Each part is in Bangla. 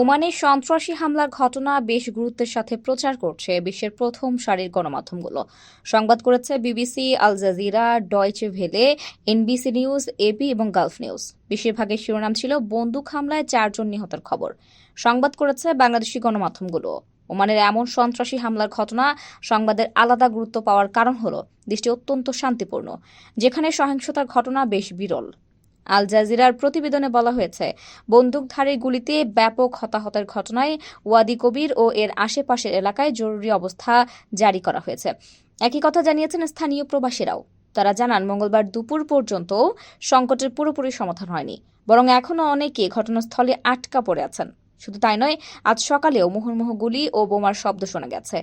ওমানে সন্ত্রাসী হামলার ঘটনা বেশ গুরুত্বের সাথে প্রচার করছে বিশ্বের প্রথম সারির গণমাধ্যমগুলো। সংবাদ করেছে BBC, Al Jazeera, Deutsche Welle, NBC news A B এবং গালফ নিউজ। বেশিরভাগের শিরোনাম ছিল বন্দুক হামলায় চারজন নিহতের খবর। সংবাদ করেছে বাংলাদেশি গণমাধ্যমগুলো। ওমানের এমন সন্ত্রাসী হামলার ঘটনা সংবাদের আলাদা গুরুত্ব পাওয়ার কারণ হল, দেশটি অত্যন্ত শান্তিপূর্ণ, যেখানে সহিংসতার ঘটনা বেশ বিরল। আল জাজিরার প্রতিবেদনে বলা হয়েছে, বন্দুকধারী গুলিতে ব্যাপক হতাহতের ঘটনায় ওয়াদি কবির ও এর আশেপাশের এলাকায় জরুরি অবস্থা জারি করা হয়েছে। একই কথা জানিয়েছেন স্থানীয় প্রবাসীরাও। তারা জানান, মঙ্গলবার দুপুর পর্যন্ত সংকটের পুরোপুরি সমাধান হয়নি, বরং এখনও অনেকে ঘটনাস্থলে আটকা পড়ে আছেন। শুধু তাই নয়, আজ সকালেও মুহুর্মুহ গুলি ও বোমার শব্দ শোনা গেছে।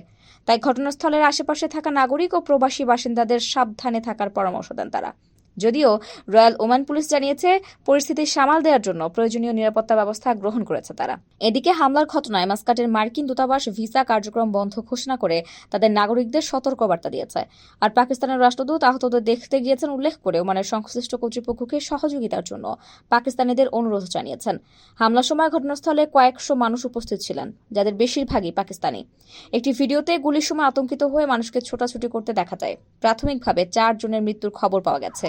তাই ঘটনাস্থলের আশেপাশে থাকা নাগরিক ও প্রবাসী বাসিন্দাদের সাবধানে থাকার পরামর্শ দেন তারা। যদিও রয়্যাল ওমান পুলিশ জানিয়েছে, পরিস্থিতি সামাল দেওয়ার জন্য প্রয়োজনীয় নিরাপত্তা ব্যবস্থা গ্রহণ করেছে তারা। এদিকে হামলার ঘটনায় মাস্কাটের মার্কিন দূতাবাস ভিসা কার্যক্রম বন্ধ ঘোষণা করে তাদের নাগরিকদের সতর্কবার্তা দিয়েছে। আর পাকিস্তানের রাষ্ট্রদূত আহতদের দেখতে গিয়েছেন উল্লেখ করে ওমানের সংশ্লিষ্ট কর্তৃপক্ষকে সহযোগিতার জন্য পাকিস্তানিদের অনুরোধ জানিয়েছেন। হামলার সময় ঘটনাস্থলে কয়েকশো মানুষ উপস্থিত ছিলেন, যাদের বেশিরভাগই পাকিস্তানি। একটি ভিডিওতে গুলির সময় আতঙ্কিত হয়ে মানুষকে ছোটাছুটি করতে দেখা যায়। প্রাথমিকভাবে চার জনের মৃত্যুর খবর পাওয়া গেছে।